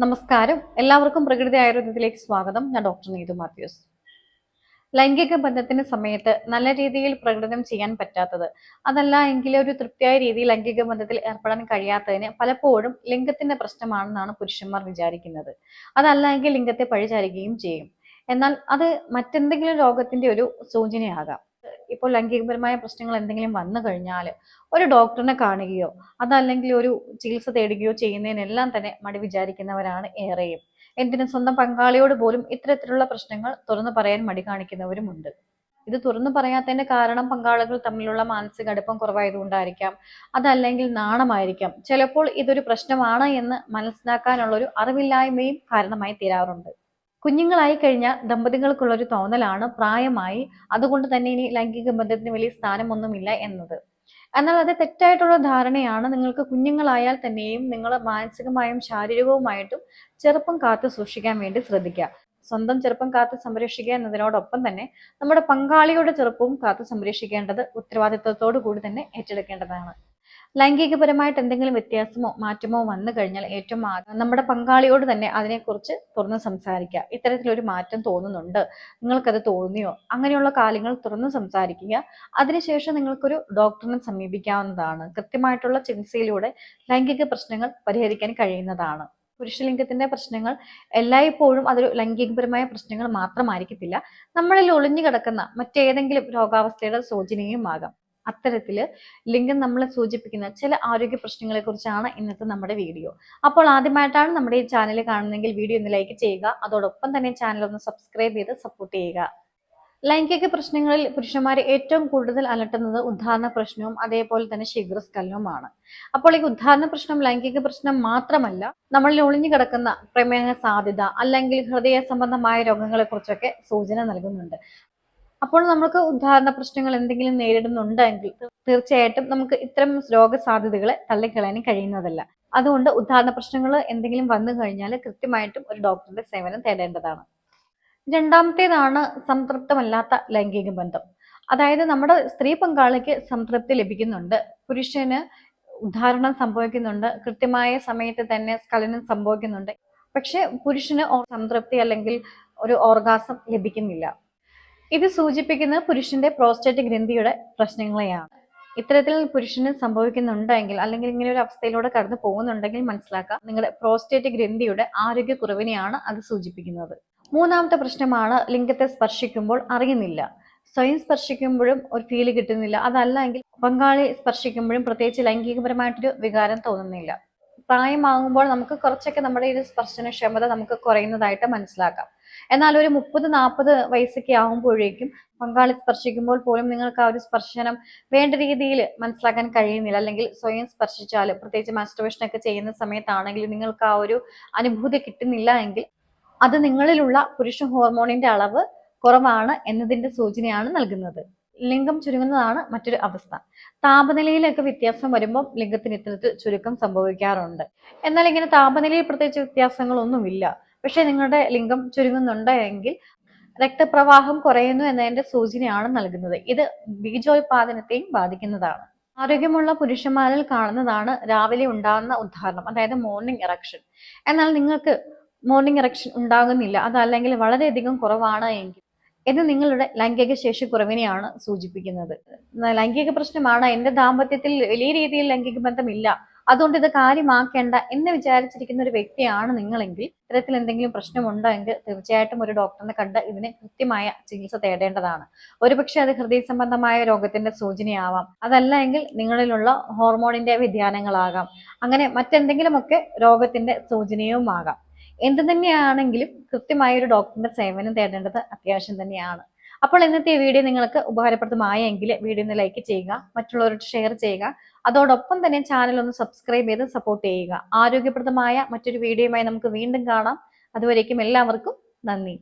നമസ്കാരം. എല്ലാവർക്കും പ്രകൃതി ആയുർവേദത്തിലേക്ക് സ്വാഗതം. ഞാൻ ഡോക്ടർ നീതു മാത്യൂസ്. ലൈംഗിക ബന്ധത്തിന്റെ സമയത്ത് നല്ല രീതിയിൽ പ്രകടനം ചെയ്യാൻ പറ്റാത്തത്. അതല്ല എങ്കിൽ ഒരു തൃപ്തിയായ രീതിയിൽ ലൈംഗിക ബന്ധത്തിൽ ഏർപ്പെടാൻ കഴിയാത്തതിന് പലപ്പോഴും ലിംഗത്തിന്റെ പ്രശ്നമാണെന്നാണ് പുരുഷന്മാർ വിചാരിക്കുന്നത്. അതല്ല എങ്കിൽ ലിംഗത്തെ പഴിചാരുകയും ചെയ്യും. എന്നാൽ അത് മറ്റെന്തെങ്കിലും രോഗത്തിന്റെ ഒരു സൂചനയാകാം. ഇപ്പോൾ ലൈംഗികപരമായ പ്രശ്നങ്ങൾ എന്തെങ്കിലും വന്നു കഴിഞ്ഞാൽ ഒരു ഡോക്ടറിനെ കാണുകയോ അതല്ലെങ്കിൽ ഒരു ചികിത്സ തേടുകയോ ചെയ്യുന്നതിനെല്ലാം തന്നെ മടി വിചാരിക്കുന്നവരാണ് ഏറെയും. എന്തിനും സ്വന്തം പങ്കാളിയോട് പോലും ഇത്തരത്തിലുള്ള പ്രശ്നങ്ങൾ തുറന്നു പറയാൻ മടി കാണിക്കുന്നവരുമുണ്ട്. ഇത് തുറന്നു പറയാത്തതിന്റെ കാരണം പങ്കാളികൾ തമ്മിലുള്ള മാനസിക അടുപ്പം കുറവായതുകൊണ്ടായിരിക്കാം. അതല്ലെങ്കിൽ നാണമായിരിക്കാം. ചിലപ്പോൾ ഇതൊരു പ്രശ്നമാണ് എന്ന് മനസ്സിലാക്കാനുള്ള ഒരു അറിവില്ലായ്മയും കാരണമായി തീരാറുണ്ട്. കുഞ്ഞുങ്ങളായി കഴിഞ്ഞ ദമ്പതികൾക്കുള്ള ഒരു തോന്നലാണ് പ്രായമായി. അതുകൊണ്ട് തന്നെ ഇനി ലൈംഗിക ബന്ധത്തിന് വലിയ സ്ഥാനമൊന്നുമില്ല എന്നത്. എന്നാൽ അത് തെറ്റായിട്ടുള്ള ധാരണയാണ്. നിങ്ങൾക്ക് കുഞ്ഞുങ്ങളായാൽ തന്നെയും നിങ്ങൾ മാനസികമായും ശാരീരികവുമായിട്ടും ചെറുപ്പം കാത്തു സൂക്ഷിക്കാൻ വേണ്ടി ശ്രദ്ധിക്കുക. സ്വന്തം ചെറുപ്പം കാത്തു സംരക്ഷിക്കുക എന്നതിനോടൊപ്പം തന്നെ നമ്മുടെ പങ്കാളിയുടെ ചെറുപ്പവും കാത്തു സംരക്ഷിക്കേണ്ടത് ഉത്തരവാദിത്വത്തോടു കൂടി തന്നെ ഏറ്റെടുക്കേണ്ടതാണ്. ലൈംഗികപരമായിട്ട് എന്തെങ്കിലും വ്യത്യാസമോ മാറ്റമോ വന്നു കഴിഞ്ഞാൽ ഏറ്റവും നമ്മുടെ പങ്കാളിയോട് തന്നെ അതിനെക്കുറിച്ച് തുറന്ന് സംസാരിക്കുക. ഇത്തരത്തിലൊരു മാറ്റം തോന്നുന്നുണ്ട്. നിങ്ങൾക്കത് തോന്നിയോ? അങ്ങനെയുള്ള കാര്യങ്ങൾ തുറന്ന് സംസാരിക്കുക. അതിനുശേഷം നിങ്ങൾക്കൊരു ഡോക്ടറിനെ സമീപിക്കാവുന്നതാണ്. കൃത്യമായിട്ടുള്ള ചികിത്സയിലൂടെ ലൈംഗിക പ്രശ്നങ്ങൾ പരിഹരിക്കാൻ കഴിയുന്നതാണ്. പുരുഷലിംഗത്തിന്റെ പ്രശ്നങ്ങൾ എല്ലായ്പ്പോഴും അതൊരു ലൈംഗികപരമായ പ്രശ്നങ്ങൾ മാത്രമായിരിക്കത്തില്ല. നമ്മളിൽ ഒളിഞ്ഞു കിടക്കുന്ന മറ്റേതെങ്കിലും രോഗാവസ്ഥയുടെ സൂചനയും ആകാം അത്തരത്തിൽ ലിംഗം നമ്മളെ സൂചിപ്പിക്കുന്ന ചില ആരോഗ്യ പ്രശ്നങ്ങളെ കുറിച്ചാണ് ഇന്നത്തെ നമ്മുടെ വീഡിയോ. അപ്പോൾ ആദ്യമായിട്ടാണ് നമ്മുടെ ഈ ചാനൽ കാണുന്നതെങ്കിൽ വീഡിയോ ഒന്ന് ലൈക്ക് ചെയ്യുക. അതോടൊപ്പം തന്നെ ചാനൽ ഒന്ന് സബ്സ്ക്രൈബ് ചെയ്ത് സപ്പോർട്ട് ചെയ്യുക. ലൈംഗിക പ്രശ്നങ്ങളിൽ പുരുഷന്മാരെ ഏറ്റവും കൂടുതൽ അലട്ടുന്നത് ഉദ്ധാരണ പ്രശ്നവും അതേപോലെ തന്നെ ശീഘ്രസ്ഖലനവുമാണ് അപ്പോൾ ഈ ഉദ്ധാരണ പ്രശ്നം ലൈംഗിക പ്രശ്നം മാത്രമല്ല നമ്മളിൽ ഒളിഞ്ഞു കിടക്കുന്ന പ്രമേഹ സാധ്യത അല്ലെങ്കിൽ ഹൃദയ സംബന്ധമായ രോഗങ്ങളെ കുറിച്ചൊക്കെ സൂചന നൽകുന്നുണ്ട്. അപ്പോൾ നമുക്ക് ഉദാഹരണ പ്രശ്നങ്ങൾ എന്തെങ്കിലും നേരിടുന്നുണ്ടെങ്കിൽ തീർച്ചയായിട്ടും നമുക്ക് ഇത്തരം രോഗസാധ്യതകളെ തള്ളിക്കളയാനും കഴിയുന്നതല്ല. അതുകൊണ്ട് ഉദാഹരണ പ്രശ്നങ്ങൾ എന്തെങ്കിലും വന്നു കഴിഞ്ഞാൽ കൃത്യമായിട്ടും ഒരു ഡോക്ടറുടെ സേവനം തേടേണ്ടതാണ്. രണ്ടാമത്തേതാണ് സംതൃപ്തമല്ലാത്ത ലൈംഗിക ബന്ധം. അതായത് നമ്മുടെ സ്ത്രീ പങ്കാളിക്ക് സംതൃപ്തി ലഭിക്കുന്നുണ്ട്. പുരുഷന് ഉദാഹരണം സംഭവിക്കുന്നുണ്ട്. കൃത്യമായ സമയത്ത് തന്നെ സ്കലനം സംഭവിക്കുന്നുണ്ട്. പക്ഷെ പുരുഷന് സംതൃപ്തി അല്ലെങ്കിൽ ഒരു ഓർഗാസം ലഭിക്കുന്നില്ല. ഇത് സൂചിപ്പിക്കുന്നത് പുരുഷന്റെ പ്രോസ്റ്റേറ്റ് ഗ്രന്ഥിയുടെ പ്രശ്നങ്ങളെയാണ്. ഇത്തരത്തിൽ പുരുഷന് സംഭവിക്കുന്നുണ്ടെങ്കിൽ അല്ലെങ്കിൽ ഇങ്ങനെ ഒരു അവസ്ഥയിലൂടെ കടന്നു പോകുന്നുണ്ടെങ്കിൽ മനസ്സിലാക്കാം. നിങ്ങളുടെ പ്രോസ്റ്റേറ്റ് ഗ്രന്ഥിയുടെ ആരോഗ്യക്കുറവിനെയാണ് അത് സൂചിപ്പിക്കുന്നത്. മൂന്നാമത്തെ പ്രശ്നമാണ് ലിംഗത്തെ സ്പർശിക്കുമ്പോൾ അറിയുന്നില്ല. സ്വയം സ്പർശിക്കുമ്പോഴും ഒരു ഫീൽ കിട്ടുന്നില്ല. അതല്ല എങ്കിൽ പങ്കാളി സ്പർശിക്കുമ്പോഴും പ്രത്യേകിച്ച് ലൈംഗികപരമായിട്ടൊരു വികാരം തോന്നുന്നില്ല. പ്രായമാകുമ്പോൾ നമുക്ക് കുറച്ചൊക്കെ നമ്മുടെ ഈ സ്പർശനക്ഷമത നമുക്ക് കുറയുന്നതായിട്ട് മനസ്സിലാക്കാം. എന്നാൽ ഒരു മുപ്പത് നാൽപ്പത് വയസ്സൊക്കെ ആകുമ്പോഴേക്കും പങ്കാളി സ്പർശിക്കുമ്പോൾ പോലും നിങ്ങൾക്ക് ആ ഒരു സ്പർശനം വേണ്ട രീതിയിൽ മനസ്സിലാക്കാൻ കഴിയുന്നില്ല. അല്ലെങ്കിൽ സ്വയം സ്പർശിച്ചാൽ പ്രത്യേകിച്ച് മാസ്റ്റർവേഷൻ ഒക്കെ ചെയ്യുന്ന സമയത്താണെങ്കിൽ നിങ്ങൾക്ക് ആ ഒരു അനുഭൂതി കിട്ടുന്നില്ല എങ്കിൽ അത് നിങ്ങളിലുള്ള പുരുഷ ഹോർമോണിന്റെ അളവ് കുറവാണ് എന്നതിന്റെ സൂചനയാണ് നൽകുന്നത്. ലിംഗം ചുരുങ്ങുന്നതാണ് മറ്റൊരു അവസ്ഥ. താപനിലയിലൊക്കെ വ്യത്യാസം വരുമ്പോൾ ലിംഗത്തിന് ഇത്തരത്തിൽ ചുരുക്കം സംഭവിക്കാറുണ്ട്. എന്നാൽ ഇങ്ങനെ താപനിലയിൽ പ്രത്യേകിച്ച് വ്യത്യാസങ്ങളൊന്നുമില്ല. പക്ഷെ നിങ്ങളുടെ ലിംഗം ചുരുങ്ങുന്നുണ്ട് എങ്കിൽ രക്തപ്രവാഹം കുറയുന്നു എന്നതിന്റെ സൂചനയാണ് നൽകുന്നത്. ഇത് ബീജോത്പാദനത്തെയും ബാധിക്കുന്നതാണ്. ആരോഗ്യമുള്ള പുരുഷന്മാരിൽ കാണുന്നതാണ് രാവിലെ ഉണ്ടാകുന്ന ഉദാഹരണം അതായത് മോർണിംഗ് ഇറക്ഷൻ എന്നാൽ നിങ്ങൾക്ക് മോർണിംഗ് ഇറക്ഷൻ ഉണ്ടാകുന്നില്ല അതല്ലെങ്കിൽ വളരെയധികം കുറവാണ് എങ്കിൽ. ഇത് നിങ്ങളുടെ ലൈംഗിക ശേഷി കുറവിനെയാണ് സൂചിപ്പിക്കുന്നത്. ലൈംഗിക പ്രശ്നമാണ് എന്റെ ദാമ്പത്യത്തിൽ വലിയ രീതിയിൽ ലൈംഗിക ബന്ധമില്ല. അതുകൊണ്ട് ഇത് കാര്യമാക്കേണ്ട എന്ന് വിചാരിച്ചിരിക്കുന്ന ഒരു വ്യക്തിയാണ് നിങ്ങളെങ്കിൽ ഇത്തരത്തിൽ എന്തെങ്കിലും പ്രശ്നമുണ്ടെങ്കിൽ തീർച്ചയായിട്ടും ഒരു ഡോക്ടറിനെ കണ്ട് ഇതിന് കൃത്യമായ ചികിത്സ തേടേണ്ടതാണ്. ഒരുപക്ഷെ അത് ഹൃദയ സംബന്ധമായ രോഗത്തിന്റെ സൂചനയാവാം. അതല്ല എങ്കിൽ നിങ്ങളിലുള്ള ഹോർമോണിന്റെ വ്യതിയാനങ്ങളാകാം. അങ്ങനെ മറ്റെന്തെങ്കിലുമൊക്കെ രോഗത്തിന്റെ സൂചനയുമാകാം. എന്ത് തന്നെയാണെങ്കിലും കൃത്യമായ ഒരു ഡോക്ടറിന്റെ സേവനം തേടേണ്ടത് അത്യാവശ്യം തന്നെയാണ്. അപ്പോൾ ഇന്നത്തെ വീഡിയോ നിങ്ങൾക്ക് ഉപകാരപ്രദമായെങ്കിൽ വീഡിയോ ഒന്ന് ലൈക്ക് ചെയ്യുക മറ്റുള്ളവരോട് ഷെയർ ചെയ്യുക. അതോടൊപ്പം തന്നെ ചാനൽ ഒന്ന് സബ്സ്ക്രൈബ് ചെയ്ത് സപ്പോർട്ട് ചെയ്യുക. ആരോഗ്യപ്രദമായ മറ്റൊരു വീഡിയോയുമായി നമുക്ക് വീണ്ടും കാണാം. അതുവരേക്കും എല്ലാവർക്കും നന്ദി.